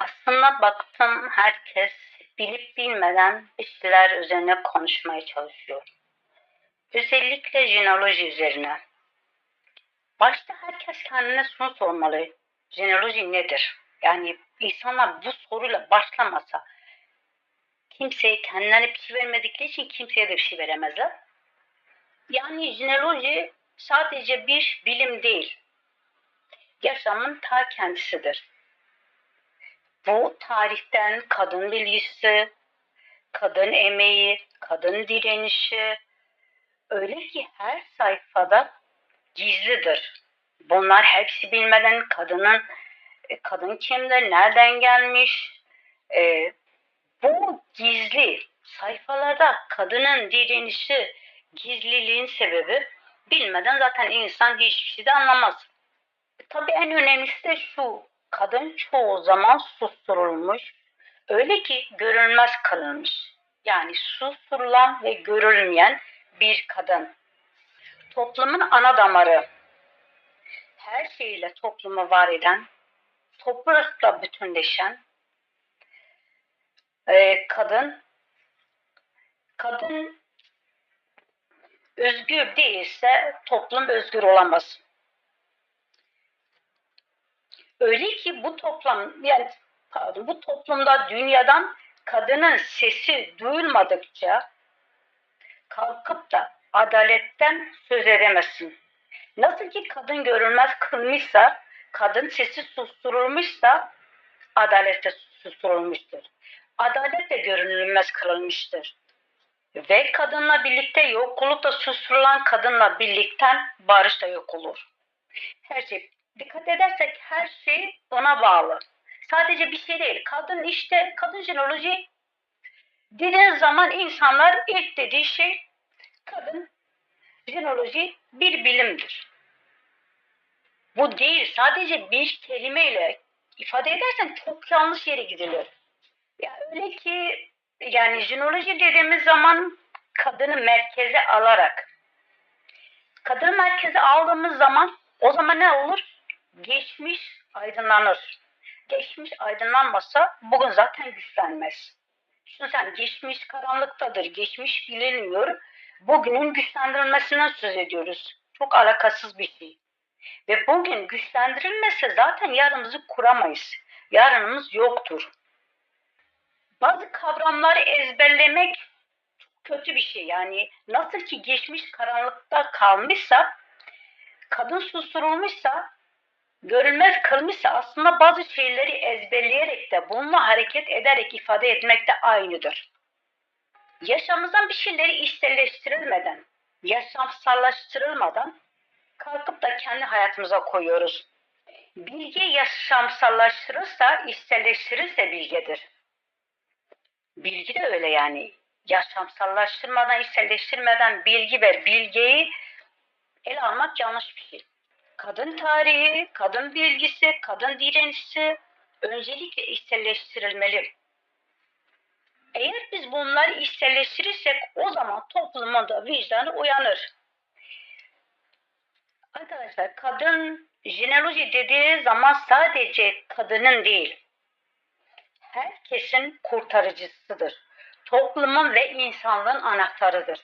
Aslında baktım herkes bilip bilmeden bir şeyler üzerine konuşmaya çalışıyor. Özellikle jinoloji üzerine. Başta herkes kendine şunu sormalı. Jinoloji nedir? Yani insanlar bu soruyla başlamasa kimseye kendilerine bir şey vermedikleri için kimseye de bir şey veremezler. Yani jinoloji sadece bir bilim değil. Yaşamın ta kendisidir. Bu tarihten kadın bilgisi, kadın emeği, kadın direnişi öyle ki her sayfada gizlidir. Bunlar hepsi bilmeden kadının e, kadın kimdir, nereden gelmiş, e, bu gizli sayfalarda kadının direnişi, gizliliğin sebebi bilmeden zaten insan hiçbir şey de anlamaz. Tabii en önemlisi de şu, kadın çoğu zaman susturulmuş, öyle ki görülmez kılınmış. Yani susturulan ve görülmeyen bir kadın. Toplumun ana damarı, her şeyle toplumu var eden, toprakla bütünleşen e, kadın, kadın özgür değilse toplum özgür olamaz. Öyle ki bu toplum yani pardon, bu toplumda dünyadan kadının sesi duyulmadıkça kalkıp da adaletten söz edemezsin. Nasıl ki kadın görülmez kılmışsa, kadın sesi susturulmuşsa adalet de susturulmuştur. Adalet de görünülmez kılınmıştır. Ve kadınla birlikte yok olup da susturulan kadınla birlikten barış da yok olur. Her şey dikkat edersek her şey ona bağlı. Sadece bir şey değil. Kadın işte kadın jenoloji dediğiniz zaman insanlar ilk dediği şey kadın jenoloji bir bilimdir. Bu değil. Sadece bir kelimeyle ifade edersen çok yanlış yere gidilir. Ya öyle ki yani jenoloji dediğimiz zaman kadını merkeze alarak kadını merkeze aldığımız zaman o zaman ne olur? Geçmiş aydınlanır. Geçmiş aydınlanmasa bugün zaten güçlenmez. Şimdi sen geçmiş karanlıktadır, geçmiş bilinmiyor. Bugünün güçlendirilmesinden söz ediyoruz. Çok alakasız bir şey. Ve bugün güçlendirilmezse zaten yarınımızı kuramayız. Yarınımız yoktur. Bazı kavramları ezberlemek kötü bir şey. Yani nasıl ki geçmiş karanlıkta kalmışsa, kadın susturulmuşsa, görülmez kılmışsa aslında bazı şeyleri ezberleyerek de bununla hareket ederek ifade etmek de aynıdır. Yaşamımızdan bir şeyleri içselleştirilmeden, yaşamsallaştırılmadan kalkıp da kendi hayatımıza koyuyoruz. Bilgi yaşamsallaştırırsa, içselleştirirse bilgedir. Bilgi de öyle yani. Yaşamsallaştırmadan, içselleştirmeden bilgi ve bilgeyi ele almak yanlış bir şey. Kadın tarihi, kadın bilgisi, kadın direnişi öncelikle içselleştirilmeli. Eğer biz bunları içselleştirirsek o zaman toplumun da vicdanı uyanır. Arkadaşlar kadın jineoloji dediği zaman sadece kadının değil, herkesin kurtarıcısıdır. Toplumun ve insanlığın anahtarıdır.